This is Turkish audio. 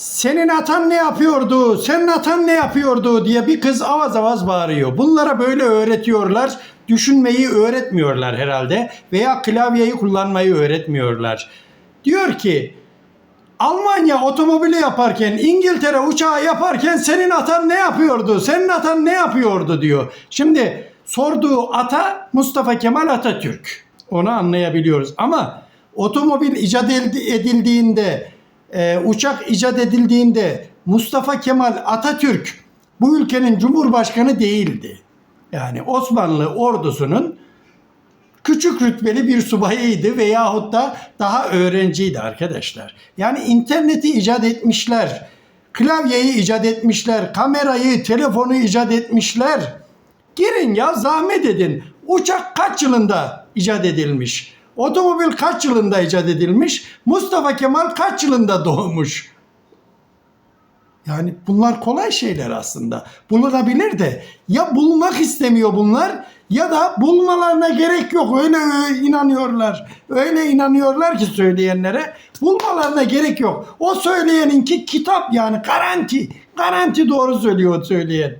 senin atan ne yapıyordu, senin atan ne yapıyordu diye bir kız avaz avaz bağırıyor. Bunlara böyle öğretiyorlar. Düşünmeyi öğretmiyorlar herhalde veya klavyeyi kullanmayı öğretmiyorlar. Diyor ki Almanya otomobili yaparken, İngiltere uçağı yaparken senin atan ne yapıyordu? Senin atan ne yapıyordu diyor. Şimdi sorduğu ata Mustafa Kemal Atatürk. Onu anlayabiliyoruz. Ama otomobil icat edildi- edildiğinde, e, uçak icat edildiğinde Mustafa Kemal Atatürk bu ülkenin cumhurbaşkanı değildi. Yani Osmanlı ordusunun küçük rütbeli bir subayıydı veyahut da daha öğrenciydi arkadaşlar. Yani interneti icat etmişler, klavyeyi icat etmişler, kamerayı, telefonu icat etmişler. Girin ya zahmet edin. Uçak kaç yılında icat edilmiş? Otomobil kaç yılında icat edilmiş? Mustafa Kemal kaç yılında doğmuş? Yani bunlar kolay şeyler aslında. Bulunabilir de ya bulmak istemiyor bunlar ya da bulmalarına gerek yok. Öyle inanıyorlar. Öyle inanıyorlar ki söyleyenlere bulmalarına gerek yok. O söyleyeninki kitap yani garanti. Garanti doğru söylüyor o söyleyen.